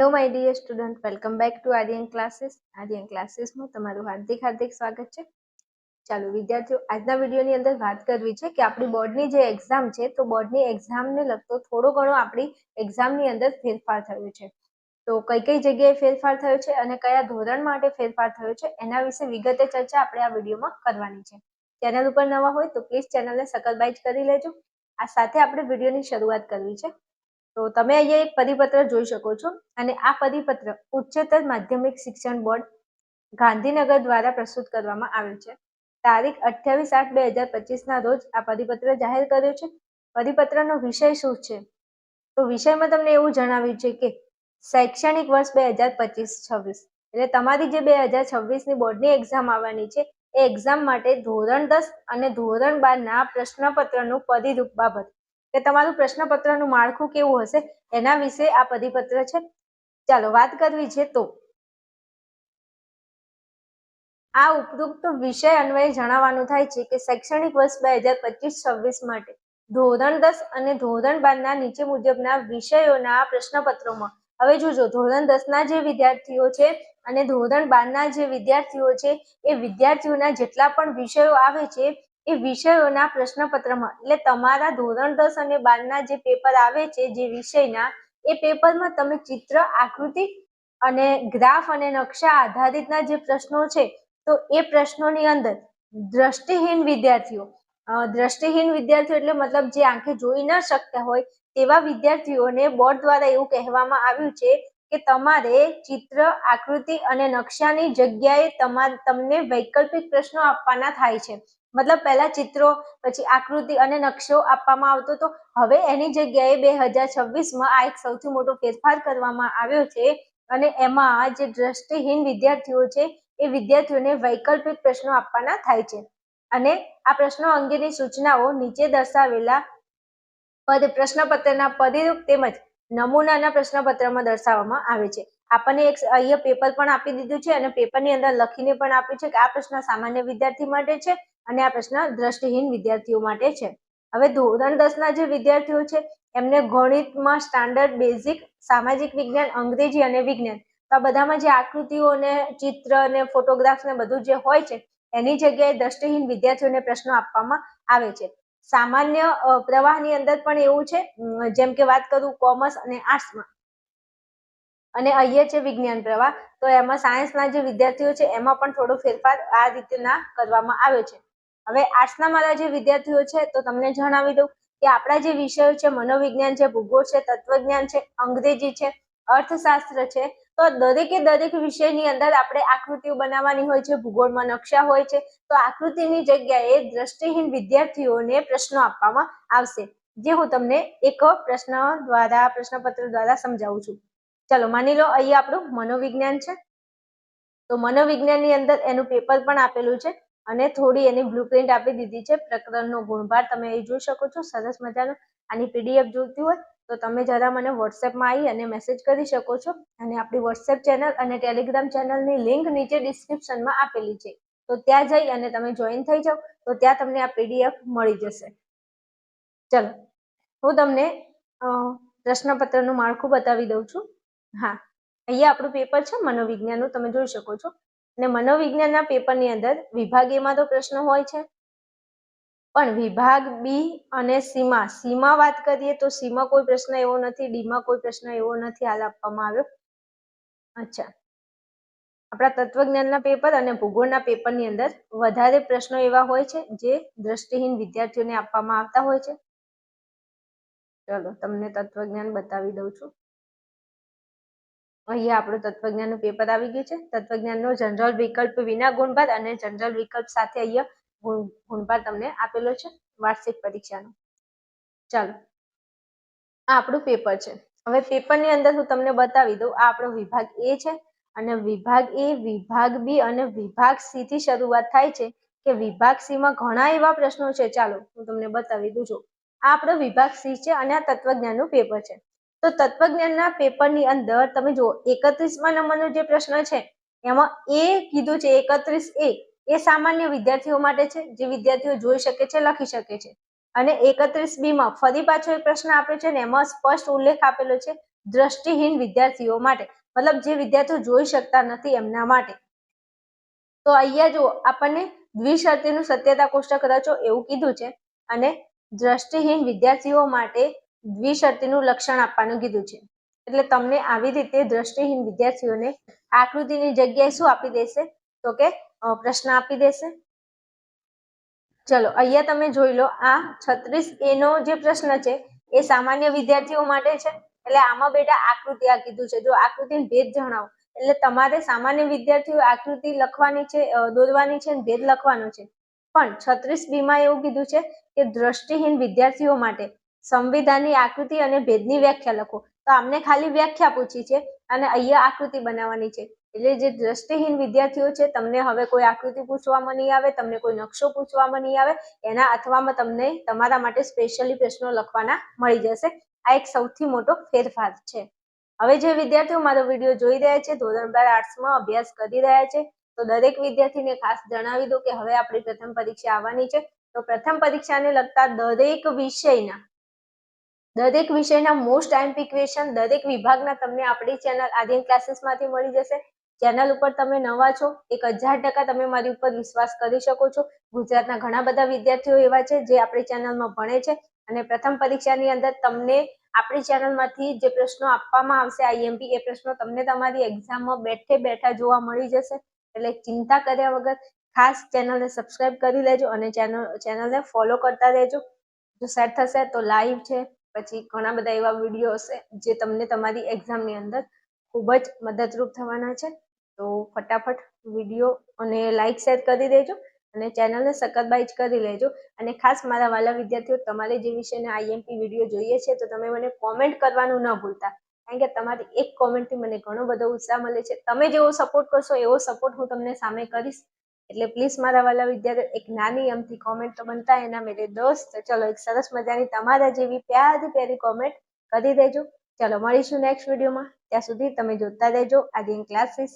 Hello my dear student welcome back to Aryan classes Aryan ક્લાસીસમાં તમારું હાર્દિક હાર્દિક સ્વાગત છે. ચાલો, વિદ્યાર્થીઓ, આજના વિડીયોની અંદર વાત કરવી છે કે આપણી બોર્ડની જે એક્ઝામ છે, તો બોર્ડની એક્ઝામને લગતો થોડો ઘણો આપણી એક્ઝામની અંદર ફેરફાર થયો છે. તો કઈ કઈ જગ્યાએ ફેરફાર થયો છે અને કયા ધોરણ માટે ફેરફાર થયો છે, એના વિશે વિગતે ચર્ચા આપણે આ વિડીયોમાં કરવાની છે. ચેનલ ઉપર નવા હોય તો પ્લીઝ ચેનલને સકલ બાઇટ કરી લેજો. આ સાથે આપણે વિડીયોની શરૂઆત કરવી છે. તો તમે અહીંયા એક પરિપત્ર જોઈ શકો છો અને આ પરિપત્ર ઉચ્ચતર માધ્યમિક શિક્ષણ બોર્ડ ગાંધીનગર દ્વારા પ્રસ્તુત કરવામાં આવ્યું છે. તારીખ અઠ્યાવીસ આઠ બે હજાર પચીસના રોજ આ પરિપત્ર જાહેર કર્યો છે. પરિપત્રનો વિષય શું છે? તો વિષયમાં તમને એવું જણાવ્યું છે કે શૈક્ષણિક વર્ષ બે હજાર પચીસ છવ્વીસ એટલે તમારી જે બે હજાર છવ્વીસની બોર્ડની એક્ઝામ આવવાની છે એ એક્ઝામ માટે ધોરણ દસ અને ધોરણ બારના પ્રશ્નપત્રનું પરિરૂપ બાબત કે તમારું પ્રશ્નપત્રનું માળખું કેવું હશે? એના વિશે આ પરિપત્ર છે. ચાલો વાત કરવી છે તો. આ ઉપરોક્ત વિષય અન્વયે જણાવવાનું થાય છે કે શૈક્ષણિક વર્ષ બે હજાર પચીસ માટે ધોરણ દસ અને ધોરણ બારના નીચે મુજબના વિષયોના પ્રશ્નપત્રોમાં, હવે જોજો, ધોરણ દસના જે વિદ્યાર્થીઓ છે અને ધોરણ બારના જે વિદ્યાર્થીઓ છે, એ વિદ્યાર્થીઓના જેટલા પણ વિષયો આવે છે એ વિષયોના પ્રશ્નપત્રમાં, એટલે તમારા ધોરણ દસ અને બારના જે પેપર આવે છે, જે વિષયના, એ પેપરમાં તમે ચિત્ર, આકૃતિ અને ગ્રાફ અને નકશા આધારિતના જે પ્રશ્નો છે, તો એ પ્રશ્નોની અંદર દ્રષ્ટિહીન વિદ્યાર્થીઓ દ્રષ્ટિહીન વિદ્યાર્થીઓ એટલે મતલબ જે આંખે જોઈ ન શકતા હોય, તેવા વિદ્યાર્થીઓને બોર્ડ દ્વારા એવું કહેવામાં આવ્યું છે કે તમારે ચિત્ર, આકૃતિ અને નકશાની જગ્યાએ તમારે, તમને વૈકલ્પિક પ્રશ્નો આપવાના થાય છે. મતલબ પહેલા ચિત્રો, પછી આકૃતિ અને નકશો આપવામાં આવતો હતો. હવે એની જગ્યાએ બે હજાર છવ્વીસમાં આ એક સૌથી મોટો ફેરફાર કરવામાં આવ્યો છે અને એમાં જે દ્રષ્ટિહીન વિદ્યાર્થીઓ છે એ વિદ્યાર્થીઓને વૈકલ્પિક પ્રશ્નો આપવાના થાય છે. અને આ પ્રશ્નો અંગેની સૂચનાઓ નીચે દર્શાવેલા પદ પ્રશ્નપત્રના પરિરૂપ તેમજ નમૂનાના પ્રશ્નપત્રમાં દર્શાવવામાં આવે છે. આપણને એક અહીંયા પેપર પણ આપી દીધું છે અને પેપરની અંદર લખીને પણ આપ્યું છે કે આ પ્રશ્ન સામાન્ય વિદ્યાર્થી માટે છે અને આ પ્રશ્ન દ્રષ્ટિહીન વિદ્યાર્થીઓ માટે છે. હવે ધોરણ દસના જે વિદ્યાર્થીઓ છે, એમને ગણિતમાં સ્ટાન્ડર્ડ બેઝિક સામાજિક વિજ્ઞાન, અંગ્રેજી અને વિજ્ઞાન, તો આ બધામાં જે આકૃતિઓ ને ચિત્ર ને ફોટોગ્રાફ્સ ને બધું જે હોય છે, એની જગ્યાએ દ્રષ્ટિહીન વિદ્યાર્થીઓને પ્રશ્નો આપવામાં આવે છે. સામાન્ય પ્રવાહની અંદર પણ એવું છે જેમ કે વાત કરું કોમર્સ અને આર્ટ્સમાં. અને અહીંયા છે વિજ્ઞાન પ્રવાહ, તો એમાં સાયન્સના જે વિદ્યાર્થીઓ છે, એમાં પણ થોડો ફેરફાર આ રીતના કરવામાં આવ્યો છે. હવે આર્ટ્સના મારા જે વિદ્યાર્થીઓ છે, તો તમને જણાવી દઉં કે આપણા જે વિષયો છે, મનોવિજ્ઞાન છે, ભૂગોળ છે, તત્વજ્ઞાન છે, અંગ્રેજી છે, અર્થશાસ્ત્ર છે, તો દરેકે દરેક વિષયની અંદર આપણે આકૃતિઓ બનાવવાની હોય છે, ભૂગોળમાં નકશા હોય છે, તો આકૃતિની જગ્યાએ દ્રષ્ટિહીન વિદ્યાર્થીઓને પ્રશ્નો આપવામાં આવશે. જે હું તમને એક પ્રશ્ન દ્વારા, પ્રશ્નપત્ર દ્વારા સમજાવું છું. ચલો માની લો અહીંયા આપણું મનોવિજ્ઞાન છે. તો મનોવિજ્ઞાનની અંદર એનું પેપર પણ આપેલું છે. અને થોડી એની બ્લુપ્રિન્ટ આપી દીધી છે. પ્રકરણનો ગુણભાર તમે અહીં જોઈ શકો છો. સરસ મજાનો આની પીડીએફ જોઈતી હોય તો તમે જરા મને વોટ્સએપમાં આવી અને મેસેજ કરી શકો છો. અને આપણી વોટ્સએપ ચેનલ અને ટેલિગ્રામ ચેનલની લિંક નીચે ડિસ્ક્રિપ્શનમાં આપેલી છે. તો ત્યાં જઈ અને તમે જોઈન થઈ જાઓ. તો ત્યાં તમને આ પીડીએફ મળી જશે. ચલો, હું તમને પ્રશ્નપત્રનું માળખું બતાવી દઉં છું. હા, અહીંયા આપણું પેપર છે મનોવિજ્ઞાનનું. તમે જોઈ શકો છો. અને મનોવિજ્ઞાનના પેપરની અંદર વિભાગ એમાં તો પ્રશ્ન હોય છે. પણ વિભાગ બી અને સીમા સીમા વાત કરીએ તો સીમા કોઈ પ્રશ્ન એવો નથી, ડીમાં કોઈ પ્રશ્ન એવો નથી હાલ આપવામાં આવ્યો. અચ્છા. આપણા તત્વજ્ઞાનના પેપર અને ભૂગોળના પેપરની અંદર વધારે પ્રશ્નો એવા હોય છે જે દ્રષ્ટિહીન વિદ્યાર્થીઓને આપવામાં આવતા હોય છે. ચલો, તમને તત્વજ્ઞાન બતાવી દઉં છું. અહીંયા આપણું તત્વજ્ઞાનનું પેપર આવી ગયું છે. તત્વજ્ઞાનનો જનરલ વિકલ્પ વિના ગુણભાર અને જનરલ વિકલ્પ સાથે અહીંયા ગુણભાર તમને આપેલો છે વાર્ષિક પરીક્ષાનો. ચાલો, આ આપણું પેપર છે. હવે પેપરની અંદર હું તમને બતાવી દઉં, આ આપણો વિભાગ એ છે અને વિભાગ એ, વિભાગ બી અને વિભાગ સી થી શરૂઆત થાય છે કે વિભાગ સી માં ઘણા એવા પ્રશ્નો છે. ચાલો, હું તમને બતાવી દઉં છું આ આપણો વિભાગ સી છે અને આ તત્વજ્ઞાનનું પેપર છે. તો તત્વજ્ઞાનના પેપરની અંદર તમે જુઓ, એકત્રીસમાં નંબરનો જે પ્રશ્ન છે, એમાં એ કીધું છે એકત્રીસ એ એ સામાન્ય વિદ્યાર્થીઓ માટે છે, જે વિદ્યાર્થીઓ જોઈ શકે છે, લખી શકે છે. અને એકત્રીસ બી માં ફરી પાછો એક પ્રશ્ન આપ્યો છે ને, એમાં સ્પષ્ટ ઉલ્લેખ આપેલો છે દ્રષ્ટિહીન વિદ્યાર્થીઓ માટે, મતલબ જે વિદ્યાર્થીઓ જોઈ શકતા નથી એમના માટે. તો અહીંયા જુઓ, આપણને દ્વિશર્તીનું સત્યતા કોષ્ટક રચો એવું કીધું છે, અને દ્રષ્ટિહીન વિદ્યાર્થીઓ માટે દ્વિશર્તીનું લક્ષણ આપવાનું કીધું છે. એટલે તમને આવી રીતે દ્રષ્ટિહીન વિદ્યાર્થીઓને આકૃતિની જગ્યાએ શું આપી દેશે? તો કે પ્રશ્ન આપી દેશે. ચલો, અહીંયા તમે જોઈ લો, આ છત્રીસ એ નો જે પ્રશ્ન છે, એ સામાન્ય વિદ્યાર્થીઓ માટે છે. એટલે આમાં બેટા આકૃતિ આ કીધું છે. જો આકૃતિ ભેદ જણાવો, એટલે તમારે સામાન્ય વિદ્યાર્થીઓ આકૃતિ લખવાની છે દોરવાની છે ભેદ લખવાનો છે. પણ છત્રીસ બીમાં એવું કીધું છે કે દ્રષ્ટિહીન વિદ્યાર્થીઓ માટે સંવિધાનની આકૃતિ અને ભેદની વ્યાખ્યા લખો. તો આમને ખાલી વ્યાખ્યા પૂછી છે અને અહીંયા આકૃતિ બનાવવાની છે. એટલે જે દ્રષ્ટિહીન વિદ્યાર્થીઓ છે, તમને હવે કોઈ આકૃતિ પૂછવામાં નહીં આવે, તમને કોઈ નકશો પૂછવામાં નહીં આવે, એના અથવામાં તમને તમારા માટે સ્પેશિયલી પ્રશ્નો લખવાના મળી જશે. આ એક સૌથી મોટો ફેરફાર છે. હવે જે વિદ્યાર્થીઓ મારો વીડિયો જોઈ રહ્યા છે, ધોરણ બાર આર્ટ્સમાં અભ્યાસ કરી રહ્યા છે, તો દરેક વિદ્યાર્થીને ખાસ જણાવી દો કે હવે આપણી પ્રથમ પરીક્ષા આવવાની છે. તો પ્રથમ પરીક્ષાને લગતા દરેક વિષયના દરેક વિષયના મોસ્ટ આઈએમપી ક્વેશ્ચન દરેક વિભાગના તમને આપણી ચેનલ આર્યન ક્લાસીસમાંથી મળી જશે. ચેનલ ઉપર તમે નવા છો, એક હજાર ટકા તમે મારી ઉપર વિશ્વાસ કરી શકો છો. ગુજરાતના ઘણા બધા વિદ્યાર્થીઓ એવા છે જે આપણી ચેનલમાં ભણે છે અને પ્રથમ પરીક્ષાની અંદર તમને આપણી ચેનલમાંથી જે પ્રશ્નો આપવામાં આવશે આઈએમપી એ પ્રશ્નો તમને તમારી એક્ઝામમાં બેઠે બેઠા જોવા મળી જશે. એટલે ચિંતા કર્યા વગર ખાસ ચેનલને સબસ્ક્રાઇબ કરી લેજો અને ચેનલ ચેનલને ફોલો કરતા રહેજો. જો સેટ થશે તો લાઈવ છે. પછી ઘણા બધા એવા વીડિયો હશે જે તમને તમારી એક્ઝામની અંદર ખૂબ જ મદદરૂપ થવાના છે. તો ફટાફટ વીડિયો અને લાઈક શેર કરી દેજો અને ચેનલને સકતબાઈજ કરી લેજો. અને ખાસ મારા વાલા વિદ્યાર્થીઓ, તમારે જે વિષયને આઈએમપી વીડિયો જોઈએ છે, તો તમે મને કોમેન્ટ કરવાનું ન ભૂલતા. કારણ કે તમારી એક કોમેન્ટથી મને ઘણો બધો ઉત્સાહ મળે છે. તમે જેવો સપોર્ટ કરશો, એવો સપોર્ટ હું તમને સામે કરીશ. એટલે પ્લીઝ મારા વાલા વિદ્યાર્થીઓ, એક નાની અમથી કોમેન્ટ તો બનતા એના મેરે દોસ્ત. ચલો એક સરસ મજાની તમારા જેવી પ્યારી પ્યારી કોમેન્ટ કરી દેજો. ચલો મળીશું નેક્સ્ટ વિડીયોમાં ત્યાં સુધી તમે જોતા રહેજો. આદિન ક્લાસીસ